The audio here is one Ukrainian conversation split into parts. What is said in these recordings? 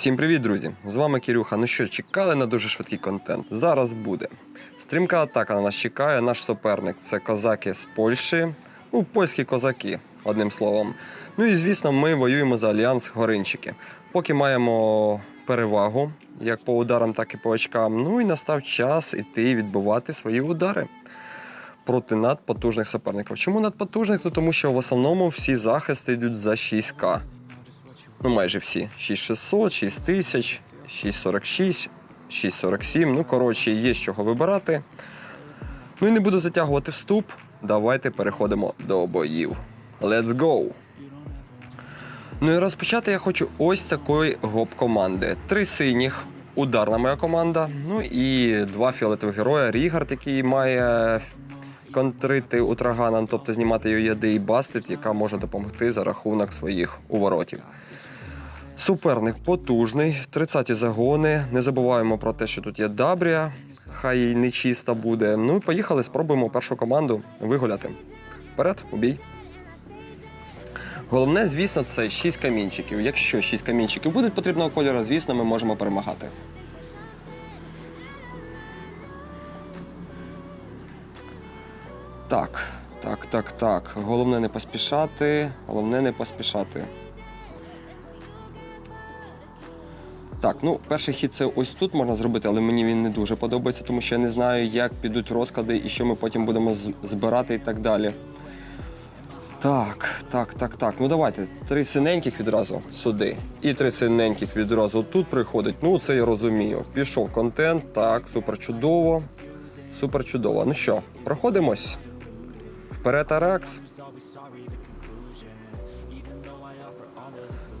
Всім привіт, друзі! З вами Кирюха. Ну що, чекали на дуже швидкий контент? Зараз буде. Стрімка атака на нас чекає. Наш суперник це козаки з Польщі. Ну, польські козаки, одним словом. Ну і звісно, ми воюємо за альянс Горинчики. Поки маємо перевагу, як по ударам, так і по очкам. Ну і настав час іти і відбивати свої удари проти надпотужних суперників. Чому надпотужних? Ну, тому що в основному всі захисти йдуть за 6К. Ну, майже всі. 6600, 6000, 646, 647. Ну, коротше, є з чого вибирати. Ну і не буду затягувати вступ. Давайте переходимо до боїв. Let's go! Ну і розпочати я хочу ось такої гоп-команди. Три синіх, ударна моя команда. Ну і два фіолетових героя. Рігард, який має контрити Утрагана, тобто знімати її яди і бастит, яка може допомогти за рахунок своїх уворотів. Суперник потужний, 30 загони. Не забуваємо про те, що тут є Дабрія, хай не чиста буде. Ну і поїхали, спробуємо першу команду вигуляти. Вперед, убій. Головне, звісно, це 6 камінчиків. Якщо 6 камінчиків будуть потрібного кольору, звісно, ми можемо перемагати. Так, так, так, так. Головне не поспішати. Головне не поспішати. Так, ну перший хід це ось тут можна зробити, але мені він не дуже подобається, тому що я не знаю, як підуть розклади і що ми потім будемо збирати і так далі. Так, так, так, так. Ну давайте. Три синеньких відразу сюди. І три синеньких відразу тут приходить. Ну, це я розумію. Пішов контент. Так, супер чудово. Супер чудово. Ну що, проходимось. Вперед, Аракс.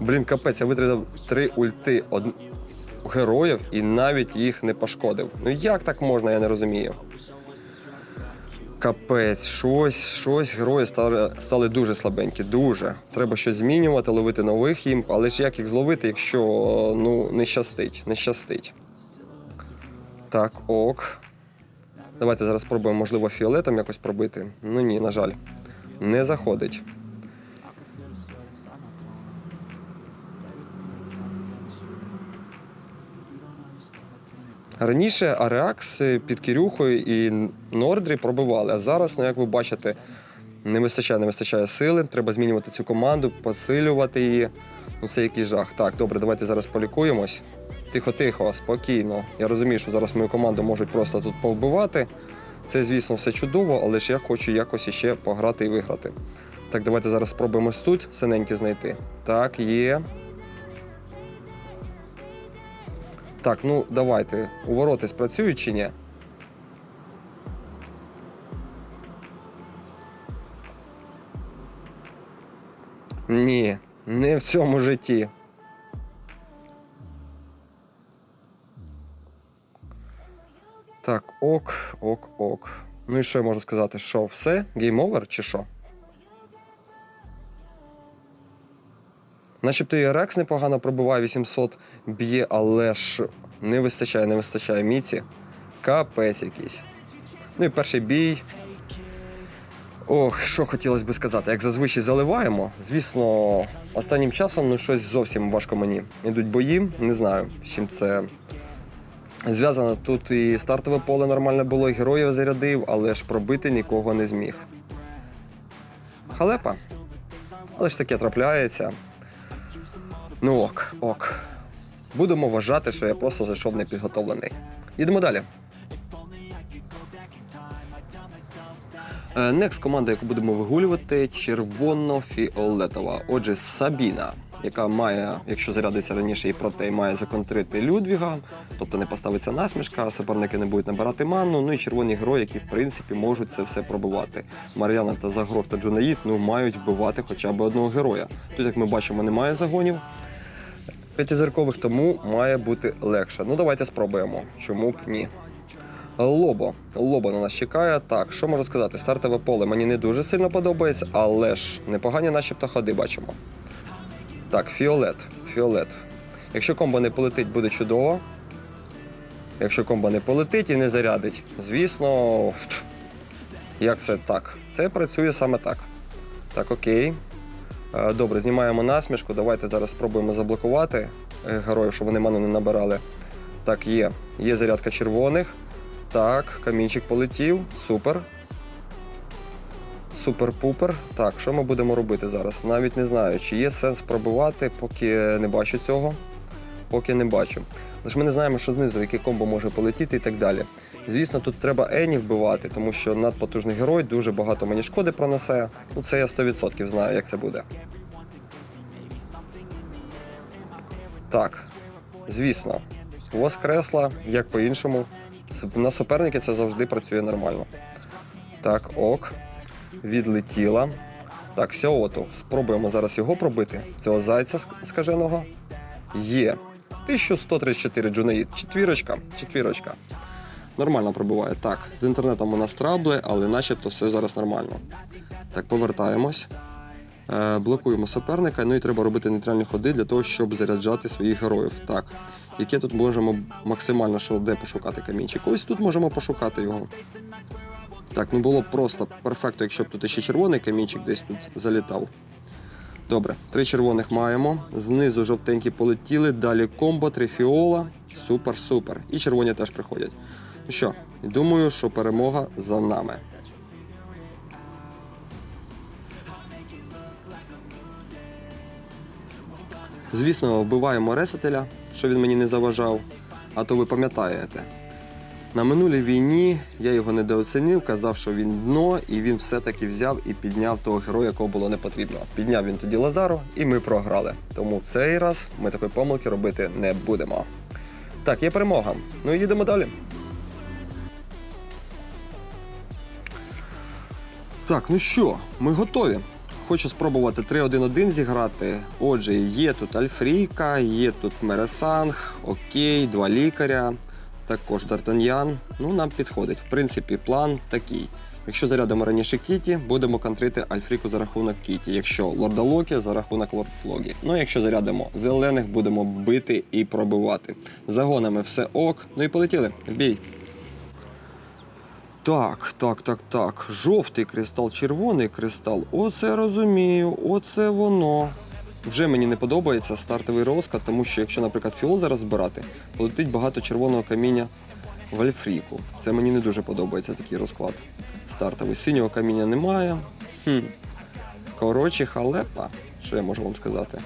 Блін, капець, я витратив три ульти од... героїв і навіть їх не пошкодив. Ну як так можна, я не розумію. Капець, щось, щось герої стали, стали дуже слабенькі. Дуже. Треба щось змінювати, ловити нових імп, але ж як їх зловити, якщо ну, не щастить, не щастить. Так, ок. Давайте зараз спробуємо, можливо, фіолетом якось пробити. Ну ні, на жаль, не заходить. Раніше Ареакс під Кірюхою і Нордрі пробивали, а зараз, ну як ви бачите, не вистачає, не вистачає сили. Треба змінювати цю команду, посилювати її. Ну це який жах. Так, добре, давайте зараз полікуємось. Тихо-тихо, спокійно. Я розумію, що зараз мою команду можуть просто тут повбивати. Це, звісно, все чудово, але ж я хочу якось іще пограти і виграти. Так, давайте зараз спробуємо тут синенькі знайти. Так, є. Так, ну давайте. Увороти спрацюють чи ні? Ні, не в цьому житті. Так, ок, ок, ок. Ну і що я можу сказати? Що, все? Гейм овер чи що? Начебто і Рекс непогано пробиває 800 б'є, але ж не вистачає, не вистачає міці. Капець якийсь. Ну і перший бій. Ох, що хотілося би сказати, як зазвичай заливаємо. Звісно, останнім часом ну щось зовсім важко мені. Ідуть бої, не знаю, з чим це зв'язано. Тут і стартове поле нормально було, і героїв зарядив, але ж пробити нікого не зміг. Халепа. Але ж таке трапляється. Ну ок, ок. Будемо вважати, що я просто зайшов непідготовлений. Їдемо далі. Next команда, яку будемо вигулювати, червоно-фіолетова. Отже, Сабіна, яка має, якщо зарядиться раніше і проте, має законтрити Людвіга, тобто не поставиться насмішка, суперники не будуть набирати ману. Ну і червоні герої, які в принципі можуть це все пробивати. Мар'яна та Загрох та Джунаїд ну, мають вбивати хоча б одного героя. Тут, як ми бачимо, немає загонів п'ятизіркових, тому має бути легше. Ну давайте спробуємо. Чому б ні? Лобо. Лобо на нас чекає. Так, що можу сказати? Стартове поле мені не дуже сильно подобається, але ж непогані начебто ходи бачимо. Так, фіолет. Фіолет. Якщо комбо не полетить, буде чудово. Якщо комбо не полетить і не зарядить, звісно. Як це так? Це працює саме так. Так, окей. Е, Добре, знімаємо насмішку. Давайте зараз спробуємо заблокувати. е, героїв, щоб вони ману не набирали. Так, є. Є зарядка червоних. Так, камінчик полетів. Супер. Супер-пупер. Так, що ми будемо робити зараз? Навіть не знаю, чи є сенс пробивати, поки не бачу цього. Поки не бачу. Лише ми не знаємо, що знизу, яке комбо може полетіти і так далі. Звісно, тут треба Ені вбивати, тому що надпотужний герой дуже багато мені шкоди пронесе. Ну, це я 100% знаю, як це буде. Так, звісно, воскресла, як по-іншому. На суперники це завжди працює нормально. Так, ок. Відлетіла. Так, Сяоту. Спробуємо зараз його пробити. Цього зайця ск- скаженого. Є. 1134 джунаїд. Четвірочка. Четвірочка. Нормально пробиває. Так, з інтернетом у нас трабли, але начебто все зараз нормально. Так, повертаємось. Е, блокуємо суперника, ну і треба робити нейтральні ходи для того, щоб заряджати своїх героїв. Так, яке тут можемо максимально що де пошукати камінчик? Ось тут можемо пошукати його. Так, ну було б просто перфекто, якщо б тут ще червоний камінчик десь тут залітав. Добре, три червоних маємо. Знизу жовтенькі полетіли, далі комбо, три фіола. Супер, супер. І червоні теж приходять. Ну що, думаю, що перемога за нами. Звісно, вбиваємо ресетеля, що він мені не заважав. А то ви пам'ятаєте. На минулій війні я його недооцінив, казав, що він дно, і він все-таки взяв і підняв того героя, якого було не потрібно. Підняв він тоді Лазару, і ми програли. Тому в цей раз ми такої помилки робити не будемо. Так, є перемога. Ну і їдемо далі. Так, ну що, ми готові. Хочу спробувати 3-1-1 зіграти. Отже, є тут Альфрійка, є тут Мересанг, окей, два лікаря, також Д'Артаньян. Ну, нам підходить. В принципі, план такий. Якщо зарядимо раніше Кіті, будемо контрити Альфріку за рахунок Кіті. Якщо Лорда Локі за рахунок Лорд Флогі. Ну, якщо зарядимо зелених, будемо бити і пробивати. Загонами все ок. Ну і полетіли. В бій. Так, так, так, так. Жовтий кристал, червоний кристал. Оце розумію, оце воно. Вже мені не подобається стартовий розклад, тому що якщо, наприклад, фіол зараз збирати, полетить багато червоного каміння в альфріку. Це мені не дуже подобається такий розклад. Стартовий. Синього каміння немає. Хм. Коротше, халепа. Що я можу вам сказати?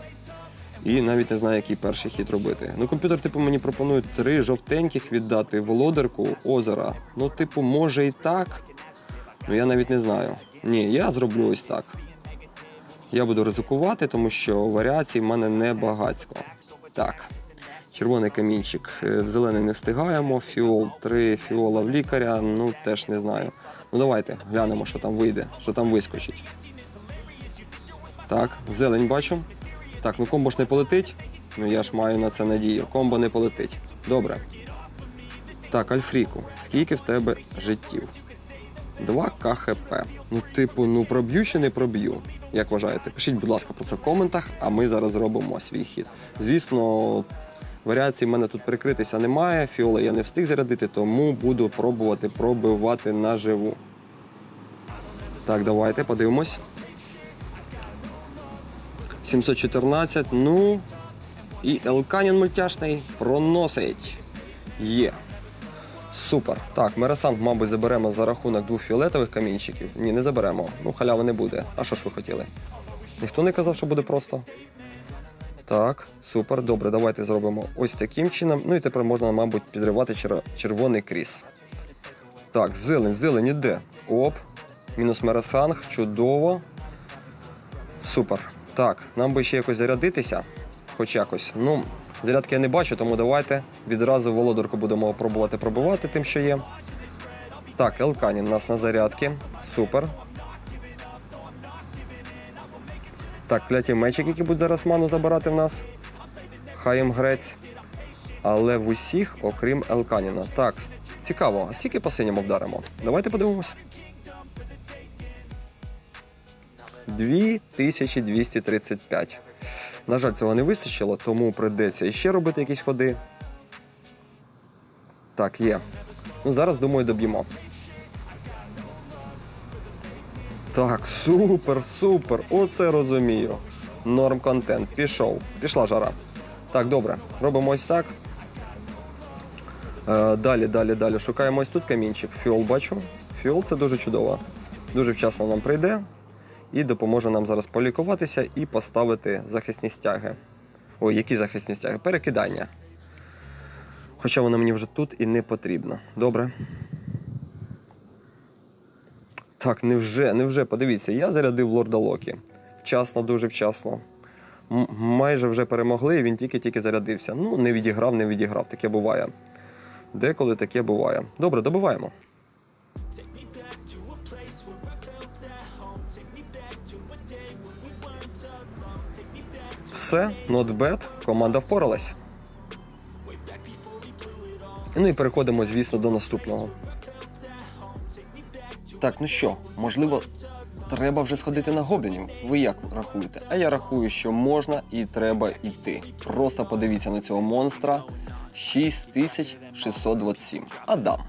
І навіть не знаю, який перший хід робити. Ну, комп'ютер, типу, мені пропонує три жовтеньких віддати володарку озера. Ну, типу, може і так. Ну я навіть не знаю. Ні, я зроблю ось так. Я буду ризикувати, тому що варіацій в мене не багатько. Так. Червоний камінчик. Е, В зелений не встигаємо. Фіол 3, фіола в лікаря. Ну, теж не знаю. Ну давайте глянемо, що там вийде, що там вискочить. Так, зелень бачу. Так, ну комбо ж не полетить. Ну я ж маю на це надію. Комбо не полетить. Добре. Так, Альфріку, скільки в тебе життів? 2 КХП. Ну, типу, ну проб'ю чи не проб'ю? Як вважаєте? Пишіть, будь ласка, про це в коментах, а ми зараз зробимо свій хід. Звісно, варіацій в мене тут прикритися немає. Фіола я не встиг зарядити, тому буду пробувати пробивати наживу. Так, давайте подивимось. 714, ну. І Елканін мультяшний проносить. Є. Супер. Так, Мересанг, мабуть, заберемо за рахунок двох фіолетових камінчиків. Ні, не заберемо. Ну, халяви не буде. А що ж ви хотіли? Ніхто не казав, що буде просто. Так, супер, добре, давайте зробимо ось таким чином. Ну і тепер можна, мабуть, підривати чер- червоний кріс. Так, зелень, зелень іде. Оп. Мінус Мересанг, чудово. Супер. Так, нам би ще якось зарядитися. Хоч якось. Ну, зарядки я не бачу, тому давайте відразу володарку будемо пробувати пробивати тим, що є. Так, Елканін у нас на зарядки. Супер. Так, кляті мечик, які будуть зараз ману забирати в нас. Хай їм грець. Але в усіх, окрім Елканіна. Так, цікаво, а скільки по синьому вдаримо? Давайте подивимось. 2235. На жаль, цього не вистачило, тому прийдеться іще робити якісь ходи. Так, є. Ну, зараз, думаю, доб'ємо. Так, супер, супер. Оце розумію. Норм контент. Пішов. Пішла жара. Так, добре. Робимо ось так. Е, далі, далі, далі. Шукаємо ось тут камінчик. Фіол бачу. Фіол це дуже чудово. Дуже вчасно нам прийде і допоможе нам зараз полікуватися і поставити захисні стяги. Ой, які захисні стяги? Перекидання. Хоча воно мені вже тут і не потрібно. Добре. Так, невже, невже, подивіться, я зарядив лорда Локі. Вчасно, дуже вчасно. М- майже вже перемогли, і він тільки-тільки зарядився. Ну, не відіграв, не відіграв. Таке буває. Деколи таке буває. Добре, добиваємо. Все, not bad. Команда впоралась. Ну і переходимо, звісно, до наступного. Так, ну що, можливо, треба вже сходити на гоблінів. Ви як рахуєте? А я рахую, що можна і треба йти. Просто подивіться на цього монстра. 6627. Адам.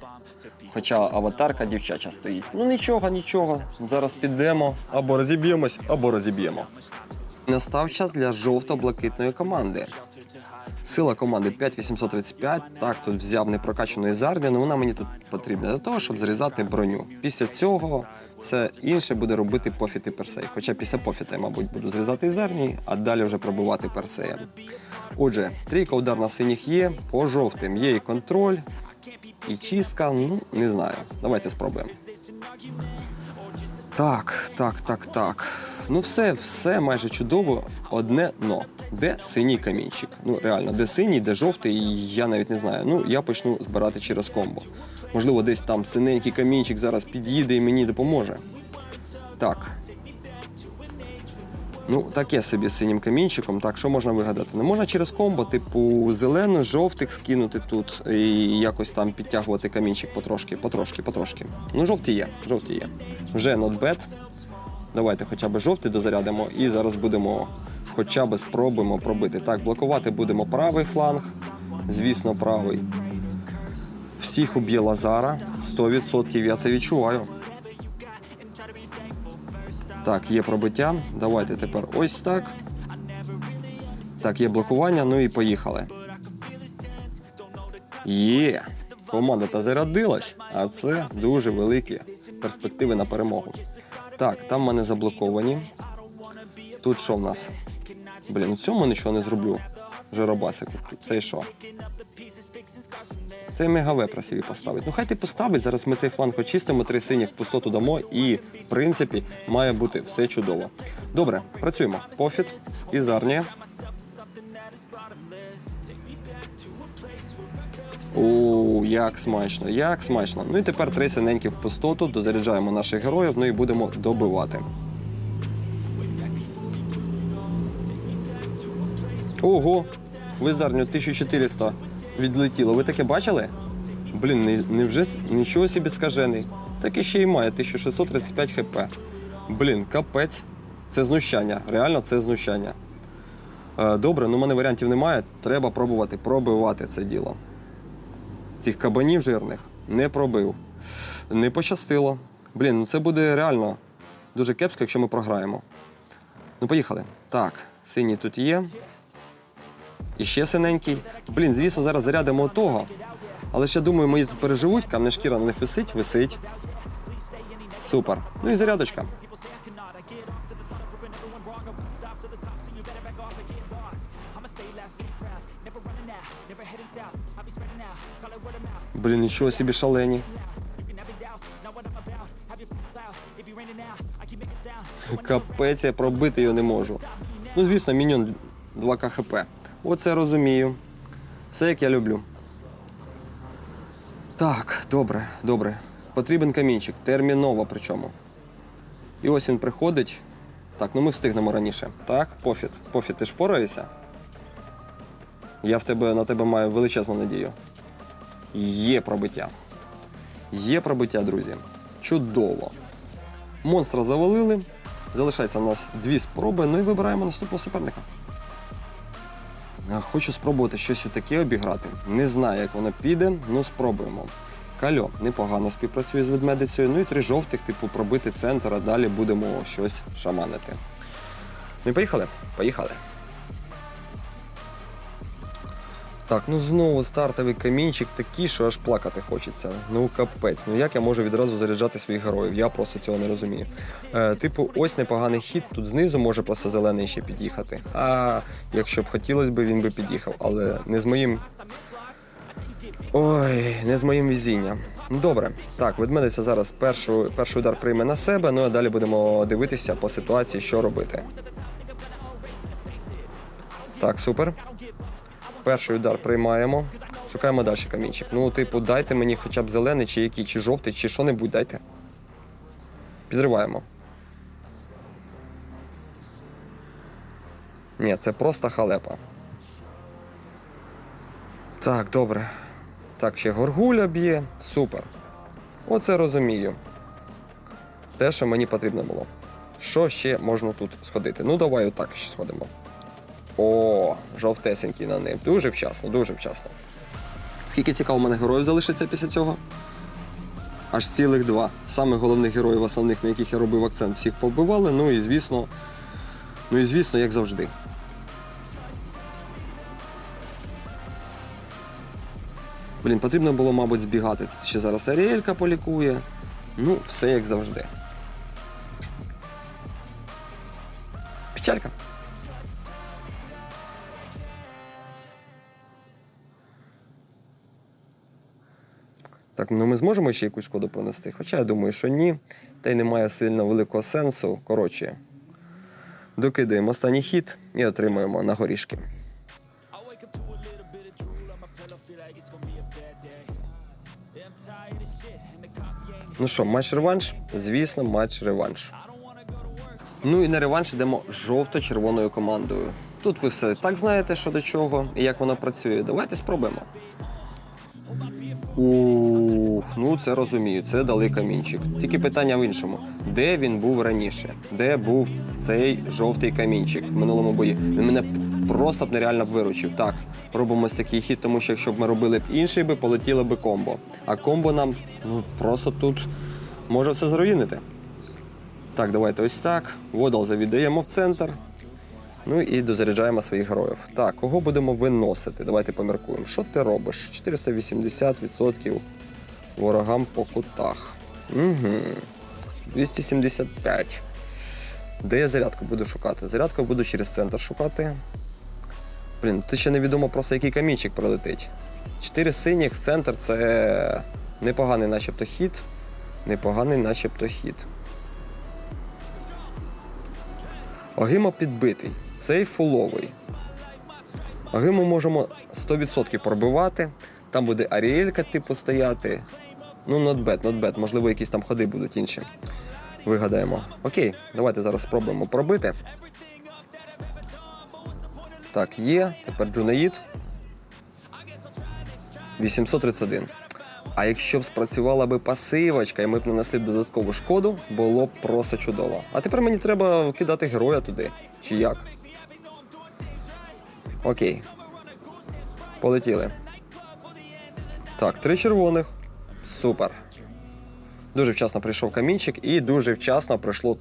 Хоча аватарка дівчача стоїть. Ну нічого, нічого. Зараз підемо або розіб'ємось, або розіб'ємо. Настав час для жовто-блакитної команди. Сила команди 5835. Так, тут взяв непрокачану ізарню, але вона мені тут потрібна для того, щоб зарізати броню. Після цього все інше буде робити пофіт і персей. Хоча після пофіта я, мабуть, буду зрізати ізарні, а далі вже пробувати персеєм. Отже, трійка удар на синіх є, по жовтим є і контроль, і чистка. Ну, не знаю. Давайте спробуємо. Так, так, так, так. Ну, все, все майже чудово. Одне но. Де синій камінчик? Ну, реально, де синій, де жовтий, я навіть не знаю. Ну, я почну збирати через комбо. Можливо, десь там синенький камінчик зараз під'їде і мені допоможе. Так. Ну, таке собі з синім камінчиком. Так, що можна вигадати? Не можна через комбо, типу, зелену, жовтих скинути тут і якось там підтягувати камінчик потрошки, потрошки, потрошки. Ну, жовті є, жовті є. Вже bad. Давайте хоча б жовтий дозарядимо і зараз будемо хоча б спробуємо пробити. Так, блокувати будемо правий фланг, звісно, правий. Всіх уб'є Лазара. 100% я це відчуваю. Так, є пробиття. Давайте тепер ось так. Так, є блокування, ну і поїхали. Є. Команда та зарядилась, а це дуже великі перспективи на перемогу. Так, там мене заблоковані. Тут що в нас? Блін, у цьому нічого не зроблю. Жиробасику. Це що? Цей мегаве просив поставить. Ну хай ти поставить. Зараз ми цей фланг очистимо, три синіх пустоту дамо, і в принципі має бути все чудово. Добре, працюємо. Пофіт, Ізарнія. У, як смачно, як смачно. Ну і тепер три синенькі в пустоту, дозаряджаємо наших героїв, ну і будемо добивати. Ого! В Ізарню 1400 відлетіло. Ви таке бачили? Блін, не, невже с- нічого собі скажений. Так і ще й має 1635 хп. Блін, капець. Це знущання. Реально це знущання. Е, добре, ну в мене варіантів немає. Треба пробувати пробивати це діло. Цих кабанів жирних не пробив. Не пощастило. Блін, ну це буде реально дуже кепсько, якщо ми програємо. Ну, поїхали. Так, синій тут є. І ще синенький. Блін, звісно, зараз зарядимо того. Але ще думаю, мої тут переживуть, камня шкіра на них висить, висить. Супер. Ну і зарядочка. Блін, нічого собі шалені. Капець, я пробити його не можу. Ну, звісно, міньон 2 КХП. Оце розумію. Все як я люблю. Так, добре, добре. Потрібен камінчик, терміново причому. І ось він приходить. Так, ну ми встигнемо раніше. Так, пофіт. Пофіт, ти ж впораєшся? Я в тебе, на тебе маю величезну надію. Є пробиття. Є пробиття, друзі. Чудово. Монстра завалили. Залишається у нас дві спроби, ну і вибираємо наступного суперника. Хочу спробувати щось таке обіграти. Не знаю, як воно піде, але спробуємо. Кальо непогано співпрацює з ведмедицею. Ну і три жовтих, типу, пробити центр, а далі будемо щось шаманити. Ну і поїхали? Поїхали. Так, ну знову стартовий камінчик такий, що аж плакати хочеться. Ну капець. Ну як я можу відразу заряджати своїх героїв? Я просто цього не розумію. Е, типу, ось непоганий хід, тут знизу може просто зелений ще під'їхати. А якщо б хотілося б, він би під'їхав, але не з моїм. Ой, не з моїм везінням. Ну, Добре, так, ведмедиця зараз першу, перший удар прийме на себе, ну а далі будемо дивитися по ситуації, що робити. Так, супер. Перший удар приймаємо. Шукаємо далі камінчик. Ну, типу, дайте мені хоча б зелений, чи який, чи жовтий, чи що-небудь дайте. Підриваємо. Ні, це просто халепа. Так, добре. Так, ще горгуля б'є. Супер. Оце розумію. Те, що мені потрібно було. Що ще можна тут сходити? Ну, давай отак ще сходимо. О, жовтесенький на ним. Дуже вчасно, дуже вчасно. Скільки цікаво, у мене героїв залишиться після цього? Аж цілих два. Самих головних героїв, основних, на яких я робив акцент, всіх побивали. Ну і звісно, ну і звісно, як завжди. Блін, потрібно було, мабуть, збігати. Ще зараз Аріелька полікує. Ну, все як завжди. Печалька. Так, ну ми зможемо ще якусь шкоду понести? Хоча я думаю, що ні. Та й немає сильно великого сенсу. Коротше, докидаємо останній хід і отримуємо на горішки. Ну що, матч-реванш? Звісно, матч-реванш. Ну і на реванш йдемо жовто-червоною командою. Тут ви все так знаєте, що до чого і як воно працює. Давайте спробуємо. Ух, ну це розумію, це дали камінчик. Тільки питання в іншому: де він був раніше? Де був цей жовтий камінчик в минулому бої? Він мене просто б нереально виручив. Так, робимо такий хід, тому що якщо б ми робили б інший би, полетіло би комбо. А комбо нам ну просто тут може все зруїнити. Так, давайте ось так. Водал завідаємо в центр. Ну і дозаряджаємо своїх героїв. Так, кого будемо виносити? Давайте поміркуємо. Що ти робиш? 480% ворогам по кутах. Угу. 275. Де я зарядку буду шукати? Зарядку буду через центр шукати. Блін, тут ще невідомо просто який камінчик прилетить. Чотири синіх в центр це непоганий начебто хід. Непоганий начебто хід. Огимо підбитий. Цей фуловий. Огимо можемо 100% пробивати. Там буде Аріелька, типу, стояти. Ну, not bad. Можливо, якісь там ходи будуть інші. Вигадаємо. Окей, давайте зараз спробуємо пробити. Так, є. Тепер Джунаїд. 831. А якщо б спрацювала би пасивочка, і ми б нанесли додаткову шкоду, було б просто чудово. А тепер мені треба кидати героя туди. Чи як? Окей. Полетіли. Так, три червоних. Супер. Дуже вчасно прийшов камінчик і дуже вчасно прийшло.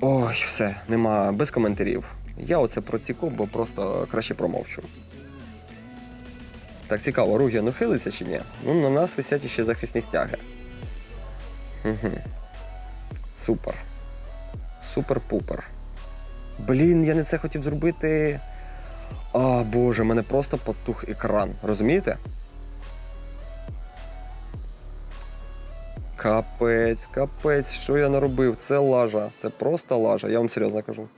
Ой, все, нема без коментарів. Я оце проціку, бо просто краще промовчу. Так цікаво, Ругіан ухилиться чи ні? Ну, на нас висять ще захисні стяги. Угу. Супер. Супер-пупер. Блін, я не це хотів зробити. А, боже, мене просто потух екран. Розумієте? Капець, капець, що я наробив? Це лажа. Це просто лажа, я вам серйозно кажу.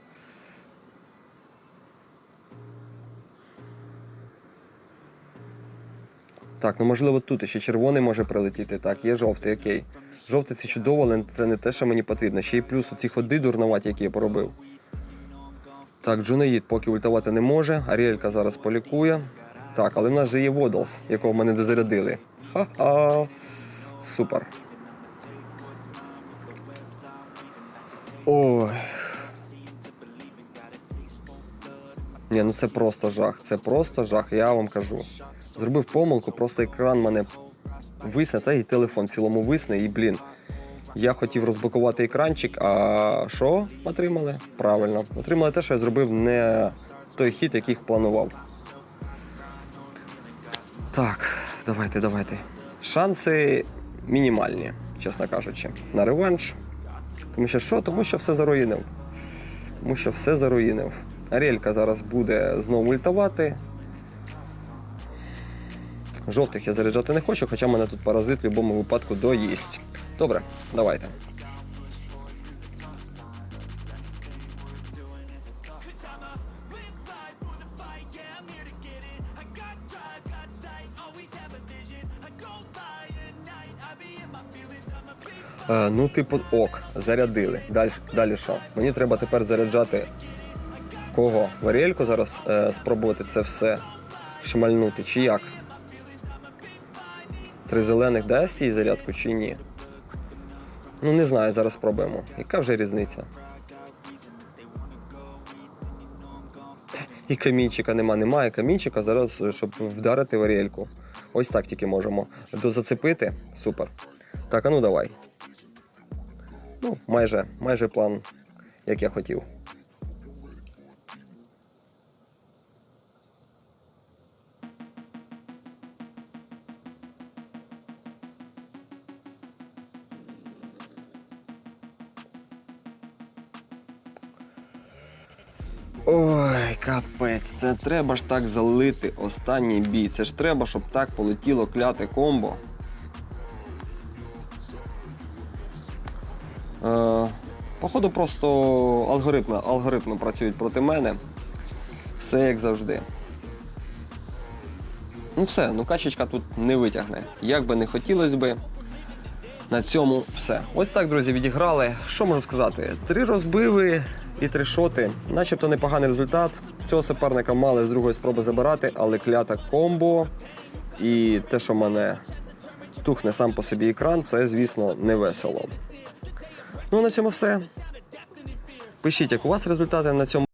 Так, ну можливо тут ще червоний може прилетіти. Так, є жовтий, окей. Жовтий це чудово, але це не те, що мені потрібно. Ще й плюс оці ходи дурноваті, які я поробив. Так, Джунаїд поки ультувати не може. Аріелька зараз полікує. Так, але в нас же є Водалс, якого ми не дозарядили. Ха-ха. Супер. Ой. Ні, ну це просто жах. Це просто жах, я вам кажу. Зробив помилку, просто екран мене висне, та і телефон в цілому висне, і блін. Я хотів розблокувати екранчик, а що отримали? Правильно. Отримали те, що я зробив не той хід, який планував. Так, давайте, давайте. Шанси мінімальні, чесно кажучи, на реванш. Тому що що? Тому що все заруїнив. Тому що все заруїнив. Арелька зараз буде знову ультувати. Жовтих я заряджати не хочу, хоча мене тут паразит в будь-якому випадку доїсть. Добре, давайте. Е, ну, типу, ок, зарядили. Далі, далі що? Мені треба тепер заряджати кого? Варіельку зараз е, спробувати це все шмальнути, чи як? Три зелених дасть їй зарядку чи ні? Ну, не знаю, зараз спробуємо. Яка вже різниця? І камінчика нема, немає камінчика зараз, щоб вдарити варіельку. Ось так тільки можемо. Дозацепити. Супер. Так, а ну давай. Ну, майже, майже план, як я хотів. Це треба ж так залити останній бій. Це ж треба, щоб так полетіло кляте комбо. Е, походу, просто алгоритми, алгоритми працюють проти мене. Все як завжди. Ну все, ну качечка тут не витягне. Як би не хотілося би. На цьому все. Ось так, друзі, відіграли. Що можу сказати? Три розбиви і три шоти. Начебто непоганий результат. Цього суперника мали з другої спроби забирати, але клята комбо. І те, що мене тухне сам по собі екран, це, звісно, не весело. Ну, на цьому все. Пишіть, як у вас результати на цьому.